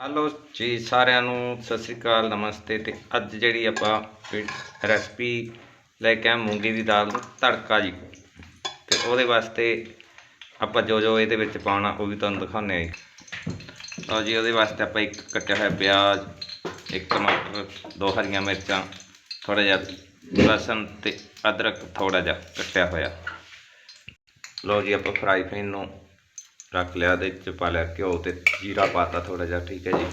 Hello ਜੀ, ਸਾਰਿਆਂ ਨੂੰ ਸਤਿ ਸ੍ਰੀ ਅਕਾਲ, ਨਮਸਤੇ। ਤੇ ਅੱਜ ਜਿਹੜੀ ਆਪਾਂ ਰੈਸਪੀ ਲੈ ਕੇ ਆ ਮੂੰਗੀ ਦੀ ਦਾਲ ਨੂੰ, ਤੜਕਾ ਜੀ। ਤੇ ਉਹਦੇ ਵਾਸਤੇ ਆਪਾਂ ਜੋ ਜੋ ਇਹਦੇ ਵਿੱਚ ਪਾਉਣਾ, ਉਹ ਵੀ ਤੁਹਾਨੂੰ ਦਿਖਾਉਂਦੇ ਆ ਜੀ। ਲਓ ਜੀ, ਉਹਦੇ ਵਾਸਤੇ ਆਪਾਂ ਇੱਕ ਕੱਟਿਆ ਹੋਇਆ ਪਿਆਜ਼, ਇੱਕ ਟਮਾਟਰ, ਦੋ ਹਰੀਆਂ ਮਿਰਚਾਂ ਥੋੜਾ ਜਿਹਾ ਲਸਣ ਤੇ ਅਦਰਕ ਥੋੜਾ ਜਿਹਾ ਕੱਟਿਆ ਹੋਇਆ। ਲਓ ਜੀ, ਆਪਾਂ ਫਰਾਈ ਪੈਨ ਨੂੰ ਰੱਖ ਲਿਆ ਦੇ ਚ ਪਾ ਲਿਆ ਘਿਓ ਤੇ ਜੀਰਾ ਪਾਤਾ ਥੋੜਾ ਜਿਹਾ, ਠੀਕ ਹੈ ਜੀ।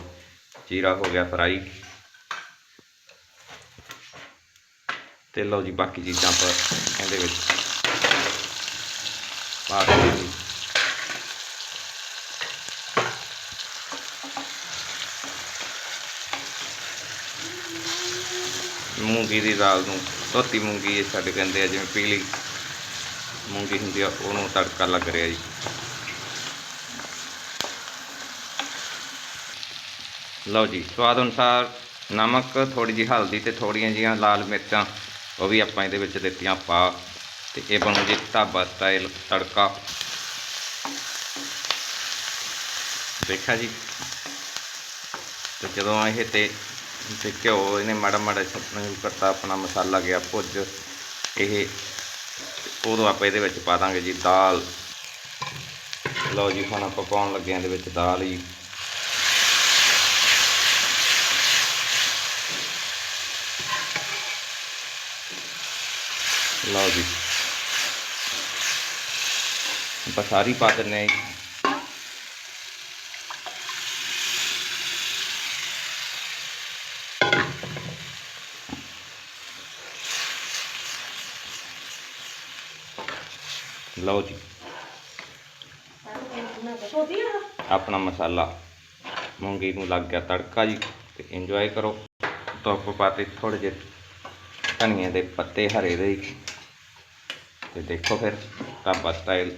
ਜੀਰਾ ਹੋ ਗਿਆ ਫਰਾਈ। ਤੇ ਲਓ ਜੀ ਬਾਕੀ ਚੀਜ਼ਾਂ ਆਪਾਂ ਇਹਦੇ ਵਿੱਚ ਪਾ ਦਿੰਦੇ ਜੀ। ਮੂੰਗੀ ਦੀ ਦਾਲ ਨੂੰ, ਧੋਤੀ ਮੂੰਗੀ ਇਹ ਸਾਡੇ ਕਹਿੰਦੇ ਆ, ਜਿਵੇਂ ਪੀਲੀ ਮੂੰਗੀ ਹੁੰਦੀ ਆ, ਉਹਨੂੰ ਤੜਕਾ ਲੱਗ ਰਿਹਾ ਜੀ। ਲਓ ਜੀ, ਸਵਾਦ ਅਨੁਸਾਰ ਨਮਕ ਥੋੜੀ ਜਿਹੀ ਹਲਦੀ ਤੇ ਥੋੜੀਆਂ ਜੀਆਂ ਲਾਲ ਮਿਰਚਾਂ, ਉਹ ਵੀ ਆਪਾਂ ਇਹਦੇ ਵਿੱਚ ਦਿੱਤੀਆਂ ਪਾ ਤੇ ਇਹ ਬਣੂ ਜੀ ਢਾਬਾ ਸਟਾਈਲ ਤੜਕਾ। ਦੇਖਿਆ ਜੀ? ਤੇ ਜਦੋਂ ਇਹ ਤੇ ਤੇ ਘਿਓ, ਇਹਨੇ ਮਾੜਾ ਮਾੜਾ ਛੱਡਣਾ ਕਰਤਾ, ਆਪਣਾ ਮਸਾਲਾ ਗਿਆ ਭੁੱਜ। ਇਹ ਉਦੋਂ ਆਪਾਂ ਇਹਦੇ ਵਿੱਚ ਪਾ ਦਾਂਗੇ ਜੀ ਦਾਲ। ਲਓ ਜੀ, ਹੁਣ ਆਪਾਂ ਪਾਉਣ ਲੱਗੇ ਹਾਂ ਇਹਦੇ ਵਿੱਚ ਦਾਲ ਜੀ। ਲਓ ਜੀ। ਆਪਾਂ ਸਾਰੀ ਪਾ ਦਿੰਦੇ ਹਾਂ ਜੀ। ਲਓ ਜੀ। ਆਪਣਾ ਮਸਾਲਾ। ਮੂੰਗੀ ਨੂੰ ਲੱਗ ਗਿਆ ਤੜਕਾ ਜੀ, ਤੇ ਇੰਜੋਏ ਕਰੋ। ਤੋਂ ਆਪਾਂ ਪਾਤੇ ਥੋੜੇ ਜਿਹੇ ਧਨੀਏ ਦੇ ਪੱਤੇ ਹਰੇ ਦੇ। ਜੀ। ਤੇ ਦੇਖੋ ਫਿਰ ਢਾਬਾ ਸਟਾਈਲ